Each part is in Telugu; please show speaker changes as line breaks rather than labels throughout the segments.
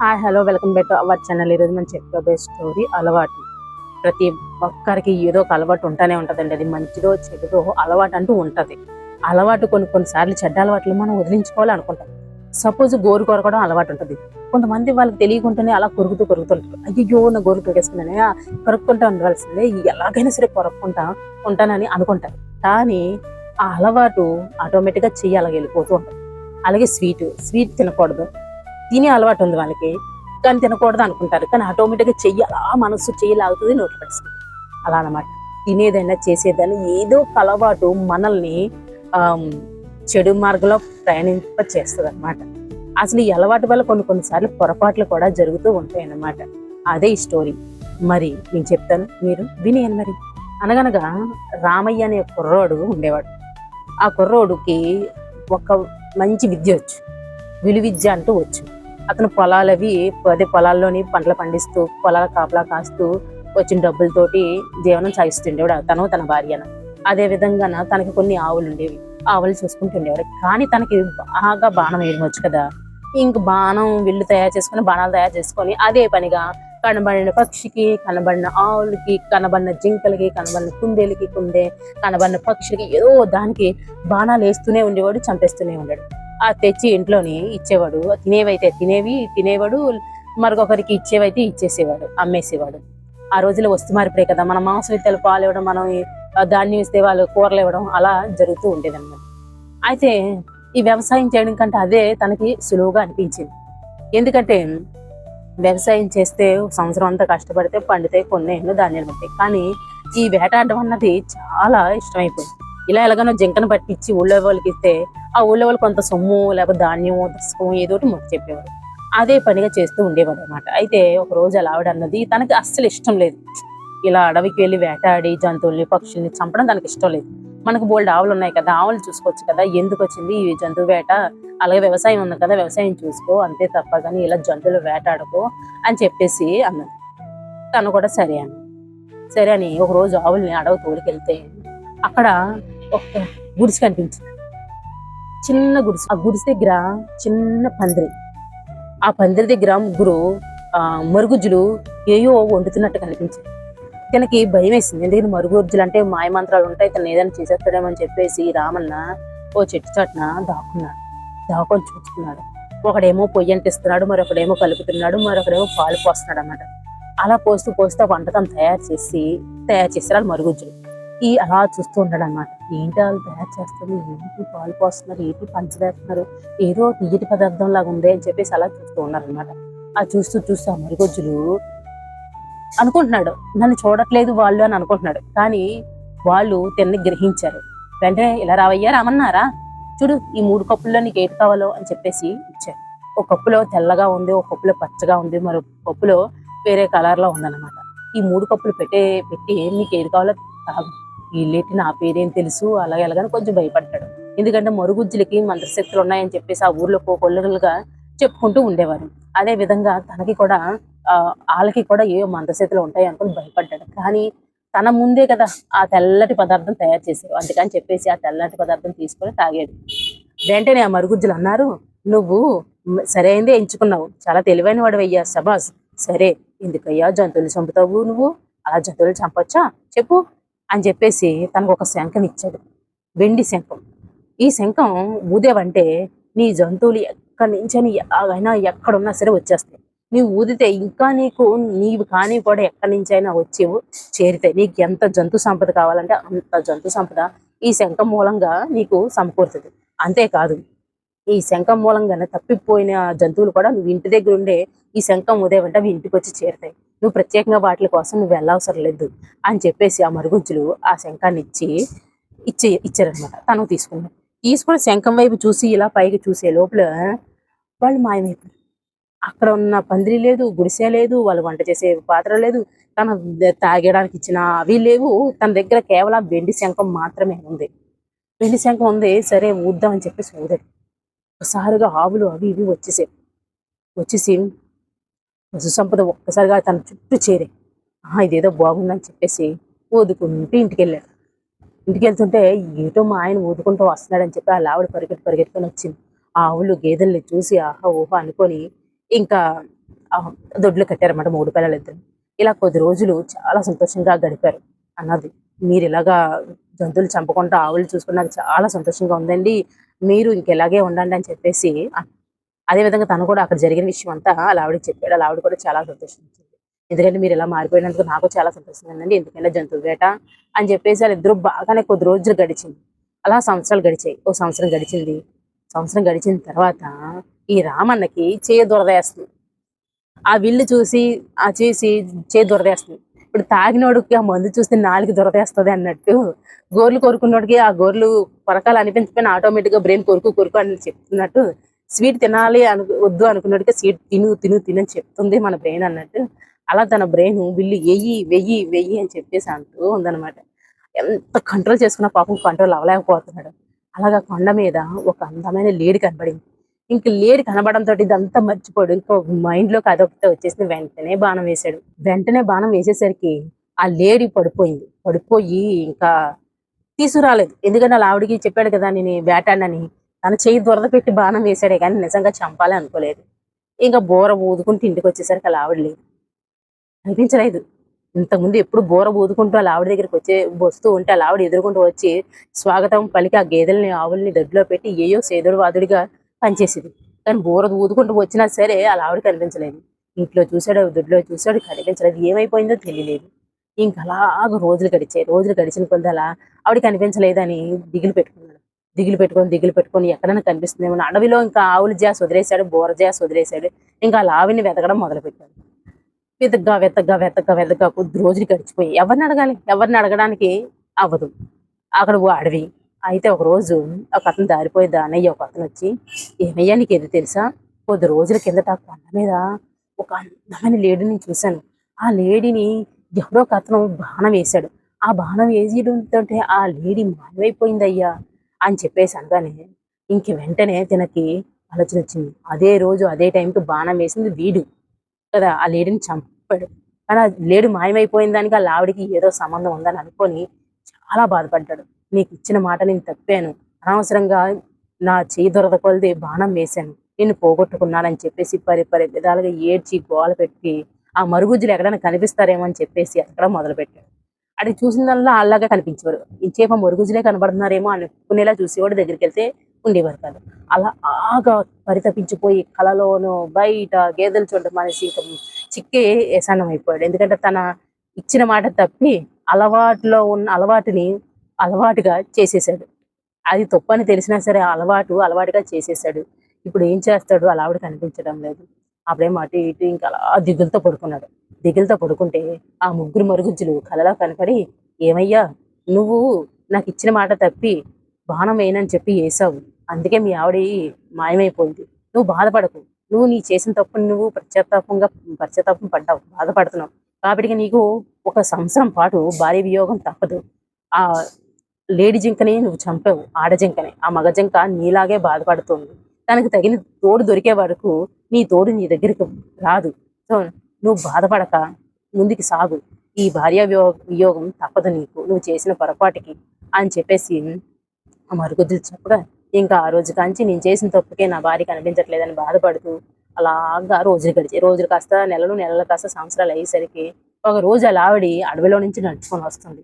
Hi hello welcome back to our channel ఈరోజు మనం చెప్పబోయే స్టోరీ అలవాటు. ప్రతి ఒక్కరికి ఏదో ఒక అలవాటు ఉంటానే ఉంటుందండి. అది మంచిదో చెడుదో అలవాటు అంటూ ఉంటుంది. అలవాటు కొన్ని కొన్నిసార్లు చెడ్డ అలవాట్లు మనం వదిలించుకోవాలి అనుకుంటాం. సపోజ్ గోరు కొరకడం అలవాటు ఉంటుంది. కొంతమంది వాళ్ళకి తెలియకుండానే అలా కొరుకుతూ కొరుకుతుంటారు అయ్యో నా గోరు కొరికేసుకున్నానే ఆ, కొరుక్కుంటా ఉండవలసిందే ఎలాగైనా సరే కొరక్కుంటా ఉంటానని అనుకుంటారు. కానీ ఆ అలవాటు ఆటోమేటిక్గా చెయ్యి అలాగే వెళ్ళిపోతూ ఉంటుంది. అలాగే స్వీట్ స్వీట్ తినకూడదు. తినే అలవాటు ఉంది వాళ్ళకి. కానీ తినకూడదు అనుకుంటారు. కానీ ఆటోమేటిక్గా చెయ్యి అలా మనసు చెయ్యి లాగుతుంది నోట్లు పడుతుంది అలా అనమాట తినేదైనా చేసేదైనా ఏదో ఒక అలవాటు మనల్ని చెడు మార్గంలో ప్రయాణింప చేస్తుంది అనమాట అసలు ఈ అలవాటు వల్ల కొన్ని కొన్నిసార్లు పొరపాట్లు కూడా జరుగుతూ ఉంటాయి అన్నమాట అదే ఈ స్టోరీ. మరి నేను చెప్తాను మీరు వినేయండి మరి. అనగనగా రామయ్య అనే కుర్రోడు ఉండేవాడు. ఆ కుర్రోడుకి ఒక మంచి విద్య వచ్చు. విలు విద్య అంటూ వచ్చు. అతను పొలాలవి అదే పొలాల్లోని పంటలు పండిస్తూ పొలాల కాపలా కాస్తూ వచ్చిన డబ్బులతోటి జీవనం సాగిస్తుండేవాడు. తను తన భార్యను. అదే విధంగా తనకి కొన్ని ఆవులు ఉండేవి. ఆవులు చూసుకుంటుండేవాడు కానీ తనకి బాగా బాణం వేయడం వచ్చు కదా. ఇంక బాణం విల్లు తయారు చేసుకొని బాణాలు తయారు చేసుకొని అదే పనిగా కనబడిన పక్షికి కనబడిన ఆవులకి కనబడిన జింకలకి కనబడిన కుందేలకి కుందే కనబడిన పక్షికి ఏదో దానికి బాణాలు వేస్తూనే ఉండేవాడు చంపేస్తూనే ఉండాడు ఆ తెచ్చి ఇంట్లోని ఇచ్చేవాడు. తినేవైతే తినేవి తినేవాడు మరొకరికి ఇచ్చేవైతే ఇచ్చేసేవాడు అమ్మేసేవాడు. ఆ రోజుల్లో వస్తు మారిపోయాయి కదా మన మాంసం విత్తలు పాలు ఇవ్వడం మనం ధాన్యం ఇస్తే వాళ్ళు కూరలు ఇవ్వడం అలా జరుగుతూ ఉండేది అన్నమాట అయితే ఈ వ్యవసాయం చేయడం కంటే అదే తనకి సులువుగా అనిపించింది. ఎందుకంటే వ్యవసాయం చేస్తే సంవత్సరం అంతా కష్టపడితే పండితే కొన్ని ఎన్నో ధాన్యాలు పడతాయి. కానీ ఈ వేటాడడం అన్నది చాలా ఇష్టమైపోయింది. ఇలా ఎలాగనో జింకను పట్టించి ఊళ్ళో వాళ్ళకి ఇస్తే ఆ ఊళ్ళో వాళ్ళు కొంత సొమ్ము లేకపోతే ధాన్యం దశకము ఏదో ఒకటి మొక్క చెప్పేవాడు అదే పనిగా చేస్తూ ఉండేవాడు అనమాట అయితే ఒక రోజు అలా ఆవిడ అన్నది తనకి అస్సలు ఇష్టం లేదు. ఇలా అడవికి వెళ్ళి వేటాడి జంతువుల్ని పక్షుల్ని చంపడం తనకి ఇష్టం లేదు. మనకు బోల్డ్ ఆవులు ఉన్నాయి కదా ఆవులు చూసుకోవచ్చు కదా ఎందుకు వచ్చింది ఈ జంతువు వేట? అలాగే వ్యవసాయం ఉంది కదా వ్యవసాయం చూసుకో అంతే తప్ప కానీ ఇలా జంతువులు వేటాడకో అని చెప్పేసి అన్నది. తను కూడా సరే అని. సరే అని ఒక రోజు ఆవుల్ని అడవి తోలికెళ్తే అక్కడ ఒక గుడిసి కనిపించింది. చిన్న గుడిసె. ఆ గుడిసె దగ్గర చిన్న పందిరి. ఆ పందిరి దగ్గర ముగ్గురు ఆ మరుగుజ్జులు ఏయో వండుతున్నట్టు కనిపించింది. తనకి భయం వేసింది ఎందుకంటే మరుగుజ్జులు అంటే మాయమంత్రాలు ఉంటాయి తను ఏదైనా చేసేస్తాడేమో అని చెప్పేసి రామన్న ఓ చెట్టు చాటున దాక్కున్నాడు. దాక్కొని చూస్తున్నాడు ఒకడేమో పొయ్యి అంటిస్తున్నాడు మరొకడేమో కలుపుతున్నాడు మరొకడేమో పాలు పోస్తున్నాడు అన్నమాట అలా పోస్తూ పోస్తూ ఆ వంటకం తయారు చేసి తయారు చేస్తారు మరుగుజ్జులు. ఈ అలా చూస్తూ ఉండడం అనమాట ఏంటి వాళ్ళు తయారు చేస్తారు? ఏంటి పాలు పోస్తున్నారు? ఏంటి పంచదేస్తున్నారు ఏదో తీయటి పదార్థం లాగా ఉంది అని చెప్పేసి అలా చూస్తూ ఉన్నారనమాట ఆ చూస్తూ చూస్తూ మరిగొజ్జులు అనుకుంటున్నాడు. నన్ను చూడట్లేదు వాళ్ళు అని అనుకుంటున్నాడు. కానీ వాళ్ళు తిన్ని గ్రహించారు. వెంటనే ఇలా రావయ్యా రామన్నారా చూడు ఈ మూడు కప్పుల్లో నీకు ఏది కావాలో అని చెప్పేసి ఇచ్చారు. ఒక కప్పులో తెల్లగా ఉంది ఒక కప్పులో పచ్చగా ఉంది మరో కప్పులో వేరే కలర్లో ఉందన్నమాట. ఈ మూడు కప్పులు పెట్టే పెట్టి నీకు ఏది కావాలో తాగు. వీళ్ళేంటి నా పేరేం తెలుసు? అలాగే ఎలాగని కొంచెం భయపడ్డాడు. ఎందుకంటే మరుగుజ్జులకి మంత్రశక్తులు ఉన్నాయని చెప్పేసి ఆ ఊర్లో కోకొల్లుగా చెప్పుకుంటూ ఉండేవారు. అదే విధంగా తనకి కూడా వాళ్ళకి కూడా ఏ మంత్రశక్తులు ఉంటాయి అనుకుని భయపడ్డాడు. కానీ తన ముందే కదా ఆ తెల్లటి పదార్థం తయారు చేశారు. అందుకని చెప్పేసి ఆ తెల్లటి పదార్థం తీసుకొని తాగాడు. వెంటనే ఆ మరుగుజ్జులు అన్నారు నువ్వు సరైనదే ఎంచుకున్నావు. చాలా తెలివైన వాడు అయ్యా సబాస్ సరే ఎందుకయ్యా జంతువులు చంపుతావు నువ్వు? అలా జంతువులు చంపొచ్చా? చెప్పు. అని చెప్పేసి తనకు ఒక శంఖం ఇచ్చాడు. వెండి శంఖం. ఈ శంఖం ఊదేవంటే నీ జంతువులు ఎక్కడి నుంచని ఎలాగైనా ఎక్కడున్నా సరే వచ్చేస్తాయి. నీవు ఊదితే ఇంకా నీకు నీవు కానీ కూడా ఎక్కడి నుంచైనా వచ్చేవు చేరితే నీకు ఎంత జంతు సంపద కావాలంటే అంత జంతు సంపద ఈ శంఖం మూలంగా నీకు సమకూరుతుంది. అంతేకాదు ఈ శంఖం మూలంగానే తప్పిపోయిన జంతువులు కూడా నువ్వు ఇంటి దగ్గర ఉండే ఈ శంఖం ఉదయమంటే అవి ఇంటికి వచ్చి చేరుతాయి. నువ్వు ప్రత్యేకంగా వాటి కోసం నువ్వు వెళ్ళవసరం లేదు అని చెప్పేసి ఆ మరుగుజ్జులు ఆ శంఖాన్ని ఇచ్చి ఇచ్చి ఇచ్చారనమాట తను తీసుకున్నాడు తీసుకుని శంఖం వైపు చూసి ఇలా పైకి చూసే లోపల వాళ్ళు మాయమైపోయారు. అక్కడ ఉన్న పందిరి లేదు గుడిసె లేదు వాళ్ళు వంట చేసే పాత్ర లేదు తన తాగడానికి ఇచ్చిన అవి లేవు. తన దగ్గర కేవలం వెండి శంఖం మాత్రమే ఉంది. వెండి శంఖం ఉంది సరే ఊద్దామని చెప్పేసి ఊదాడు. ఒకసారిగా ఆవులు అవి ఇవి వచ్చేసాయి. వచ్చేసి సంపద ఒక్కసారిగా తన చుట్టూ చేరే. ఇదేదో బాగుందని చెప్పేసి ఓదుకుంటూ ఇంటికి వెళ్ళాడు ఇంటికి వెళ్తుంటే ఏటో మా ఆయన ఊదుకుంటూ వస్తున్నాడని చెప్పి ఆ ఆవిడ పరిగెట్టు పరిగెట్టుకొని వచ్చింది. ఆ ఆవులు గేదెల్ని చూసి ఆహా ఊహా అనుకొని ఇంకా దొడ్లు కట్టారన్నమాట మూడు పిల్లలు ఇద్దరు. ఇలా కొద్ది రోజులు చాలా సంతోషంగా గడిపారు. అన్నది మీరు ఇలాగా జంతువులు చంపకుండా ఆవులు చూసుకుని నాకు చాలా సంతోషంగా ఉందండి. మీరు ఇంకెలాగే ఉండండి అని చెప్పేసి అదేవిధంగా అదే విధంగా తను కూడా అక్కడ జరిగిన విషయం అంతా అలా ఆవిడకి చెప్పాడు. అలా ఆవిడ కూడా చాలా సంతోషించింది. ఎందుకంటే మీరు ఇలా మారిపోయినందుకు నాకు చాలా సంతోషంగా ఉందండి ఎందుకంటే జంతువు వేట అని చెప్పేసి వాళ్ళిద్దరూ బాగానే కొద్ది రోజులు గడిచింది. అలా సంవత్సరాలు గడిచాయి. ఓ సంవత్సరం గడిచింది. సంవత్సరం గడిచిన తర్వాత ఈ రామన్నకి చేయ దురదేస్తుంది ఆ విల్లు చూసి ఆ చేసి చేయి దురదేస్తుంది ఇప్పుడు తాగినోడికి ఆ మందు చూస్తే నాలుగు దొరదేస్తుంది అన్నట్టు గోర్లు కోరుకున్నోడికి ఆ గోర్లు కొరకాలు అనిపించకపోయినా ఆటోమేటిక్గా బ్రెయిన్ కొరుకు కొరుకు అని చెప్తున్నట్టు స్వీట్ తినాలి అను వద్దు అనుకున్నట్టుగా స్వీట్ తిను తిను తినని చెప్తుంది మన బ్రెయిన్ అన్నట్టు. అలా తన బ్రెయిన్ బిల్లు వెయ్యి వెయ్యి వెయ్యి అని చెప్పేసి అంటూ ఉందన్నమాట. ఎంత కంట్రోల్ చేసుకున్న పాపం కంట్రోల్ అవ్వలేకపోతున్నాడు. అలాగా కొండ మీద ఒక అందమైన లేడి కనబడింది. ఇంక లేడి కనబడంతో ఇదంతా మర్చిపోడు. ఇంకో మైండ్లోకి అదొకటి వచ్చేసి వెంటనే బాణం వేశాడు. వెంటనే బాణం వేసేసరికి ఆ లేడి పడిపోయింది. పడిపోయి ఇంకా తీసుకురాలేదు. ఎందుకంటే వాళ్ళ ఆవిడికి చెప్పాడు కదా నేను వేటాడనని. తన చేయి దొరద పెట్టి బాణం వేశాడే కానీ నిజంగా చంపాలి అనుకోలేదు. ఇంకా బోర ఊదుకుంటూ ఇంటికి వచ్చేసరికి అలా ఆవిడ లేదు. అనిపించలేదు. ఇంతకుముందు ఎప్పుడు బోర ఊదుకుంటూ అలా ఆవిడ దగ్గరికి వచ్చే వస్తూ ఉంటే అలా ఆవిడ ఎదుర్కొంటూ వచ్చి స్వాగతం పలికి ఆ గేదెల్ని ఆవుల్ని దొడ్లో పెట్టి ఏయో సేదుడు వాదుడిగా పనిచేసేది. కానీ బోర ఊదుకుంటూ వచ్చినా సరే అలా ఆవిడ కనిపించలేదు ఇంట్లో చూశాడు దొడ్లో చూశాడు కనిపించలేదు. ఏమైపోయిందో తెలియలేదు. ఇంకా అలాగ రోజులు గడిచాయి. రోజులు గడిచిన కొద్ది అలా ఆవిడ కనిపించలేదని దిగులు పెట్టుకుంది దిగులు పెట్టుకొని దిగులు పెట్టుకొని ఎక్కడైనా కనిపిస్తుందేమో అని అడవిలో ఇంకా ఆవుల జాస్ వదిలేశాడు బోర జాస్ వదిలేశాడు. ఇంకా అలా ఆవిని వెతకడం మొదలుపెట్టాడు. వెతగ్గా వెతగ్గా వెతగ్గా వెతగ్గా కొద్ది రోజులు గడిచిపోయి ఎవరిని అడగాలి? ఎవరిని అడగడానికి అవ్వదు. అక్కడ ఓ అడవి. అయితే ఒక రోజు ఒక అతను దారిపోయి దానయ్య ఒక అతను వచ్చి ఏమయ్యా నీకు ఏది తెలుసా? కొద్ది రోజుల కిందట కొండ మీద ఒక అందమైన లేడీని చూశాను. ఆ లేడీని ఎవడో ఒక అతను బాణం వేశాడు. ఆ బాణం వేసేయడంతో ఆ లేడీ మాయమైపోయిందయ్యా అని చెప్పేసి అనగానే ఇంక వెంటనే తనకి ఆలోచన వచ్చింది అదే రోజు అదే టైంకి బాణం వేసింది వీడు. కదా ఆ లేడీని చంపాడు. కానీ ఆ లేడు మాయమైపోయిన దానికి ఆ లావిడికి ఏదో సంబంధం ఉందని అనుకొని చాలా బాధపడ్డాడు. నీకు ఇచ్చిన మాట నేను తప్పాను. అనవసరంగా నా చేయి దొరద కొలది బాణం వేశాను. నిన్ను పోగొట్టుకున్నానని చెప్పేసి పరి పరి విధాలుగా ఏడ్చి గోల పెట్టి ఆ మరుగుజ్జులు ఎక్కడైనా కనిపిస్తారేమో అని చెప్పేసి అక్కడ మొదలు పెట్టాడు అది చూసిందల్లా అలాగే కనిపించేవారు. ఇంచేప మురుగుజులే కనబడుతున్నారేమో అనుకునేలా చూసేవాడు దగ్గరికి వెళ్తే ఉండేవారు కాదు. అలా ఆగా పరితపించిపోయి కలలోనూ బయట గేదెలు చూడడం మనిషి చిక్కే ఏసానం అయిపోయాడు ఎందుకంటే తన ఇచ్చిన మాట తప్పి అలవాటులో ఉన్న అలవాటుని అలవాటుగా చేసేసాడు అది తప్పని తెలిసినా సరే అలవాటు అలవాటుగా చేసేసాడు ఇప్పుడు ఏం చేస్తాడు? అలా ఆవిడ కనిపించడం లేదు. అప్పుడేమో అటు ఇటు ఇంకా అలా దిగులతో పడుకున్నాడు. దిగులతో పడుకుంటే ఆ ముగ్గురు మరుగుజ్జులు కలలో కనపడి ఏమయ్యా నువ్వు నాకు ఇచ్చిన మాట తప్పి బాణం వేయనని చెప్పి వేసావు అందుకే మీ ఆవిడ మాయమైపోయింది. నువ్వు బాధపడకు. నువ్వు నీ చేసిన తప్పుని నువ్వు పశ్చాత్తాపంగా పశ్చాత్తాపం పడ్డావు. బాధపడుతున్నావు. కాబట్టి నీకు ఒక సంవత్సరం పాటు భార్య వియోగం తప్పదు. ఆ లేడీ జింకని నువ్వు చంపావు. ఆడ జింకని. ఆ మగ జింక నీలాగే బాధపడుతుంది. తనకు తగిన తోడు దొరికే వరకు నీ తోడు నీ దగ్గరికి రాదు. సో నువ్వు బాధపడక ముందుకు సాగు. ఈ భార్య వియోగం తప్పదు నీకు. నువ్వు చేసిన పొరపాటుకి అని చెప్పేసి ఆ మరుగుద్దులు చెప్పగా ఇంకా ఆ రోజు కాంచి నేను చేసిన తప్పుకే నా భార్య కనిపించట్లేదని బాధపడుతూ అలాగా రోజులు గడిచాయి రోజులు కాస్త నెలలు నెలలు కాస్త సంవత్సరాలు అయ్యేసరికి ఒక రోజు అలా ఆవిడ అడవిలో నుంచి నడుచుకొని వస్తుంది.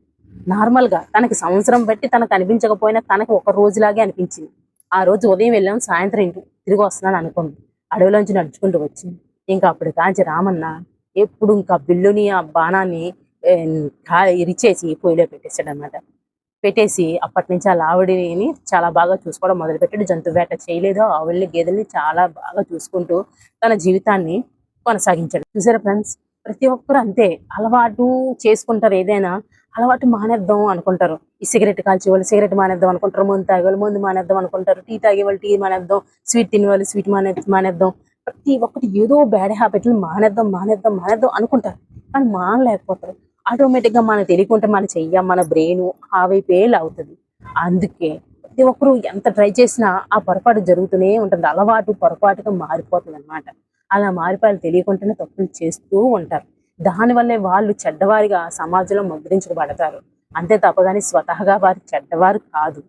నార్మల్గా తనకి సంవత్సరం బట్టి తనకు అనిపించకపోయినా తనకు ఒక రోజులాగే అనిపించింది. ఆ రోజు ఉదయం వెళ్ళాం సాయంత్రం ఇంటి తిరిగి వస్తున్నాను అనుకుంది అడవిలోంచి నడుచుకుంటూ వచ్చింది. ఇంకా అప్పుడు కాంచి రామన్న ఎప్పుడు ఇంకా బిల్లుని ఆ బాణాన్ని ఇరిచేసి పొయ్యిలో పెట్టేశాడు అనమాట పెట్టేసి అప్పటి నుంచి ఆ లావిడిని చాలా బాగా చూసుకోవడం మొదలుపెట్టాడు. జంతు వేట చేయలేదు. ఆవుల్ని గేదెల్ని చాలా బాగా చూసుకుంటూ తన జీవితాన్ని కొనసాగించాడు. చూసారా ఫ్రెండ్స్? ప్రతి ఒక్కరు అంతే. అలవాటు చేసుకుంటారు ఏదైనా. అలవాటు మానేద్దాం అనుకుంటారు. ఈ సిగరెట్ కాల్చే వాళ్ళు సిగరెట్ మానేద్దాం అనుకుంటారు. మందు తాగేవాళ్ళు మందు మానేద్దాం అనుకుంటారు. టీ తాగే వాళ్ళు టీ మానేద్దాం. స్వీట్ తినే వాళ్ళు స్వీట్ మానే మానేద్దాం. ప్రతి ఒక్కటి ఏదో బ్యాడ్ హ్యాబిట్లు మానేద్దాం మానేద్దాం మానేద్దాం అనుకుంటారు. కానీ మానలేకపోతారు. ఆటోమేటిక్గా తెలియకుంటే మన చెయ్య మన బ్రెయిన్ ఆ అవుతుంది అందుకే ప్రతి ఒక్కరు ఎంత ట్రై చేసినా ఆ పొరపాటు జరుగుతూనే ఉంటుంది. అలవాటు పొరపాటుగా మారిపోతుంది అనమాట అలా మారిపోయి తెలియకుండానే తప్పులు చేస్తూ ఉంటారు. దానివల్లే వాళ్ళు చెడ్డవారిగా సమాజంలో ముద్రించబడతారు. అంతే తప్పగాని స్వతహగా వారి చెడ్డవారు కాదు.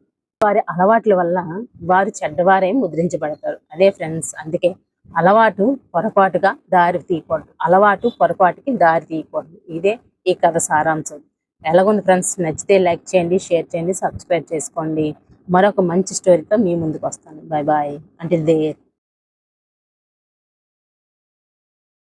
వారి అలవాట్ల వల్ల వారు చెడ్డవారే ముద్రించబడతారు. అదే ఫ్రెండ్స్ అందుకే అలవాటు పొరపాటుగా దారి తీయకూడదు. అలవాటు పొరపాటుకి దారి తీయకూడదు. ఇదే ఈ కథ సారాంశం. ఎలాగుంది ఫ్రెండ్స్? నచ్చితే లైక్ చేయండి షేర్ చేయండి సబ్స్క్రైబ్ చేసుకోండి. మరొక మంచి స్టోరీతో మీ ముందుకు వస్తాను. Bye bye. అంటే దే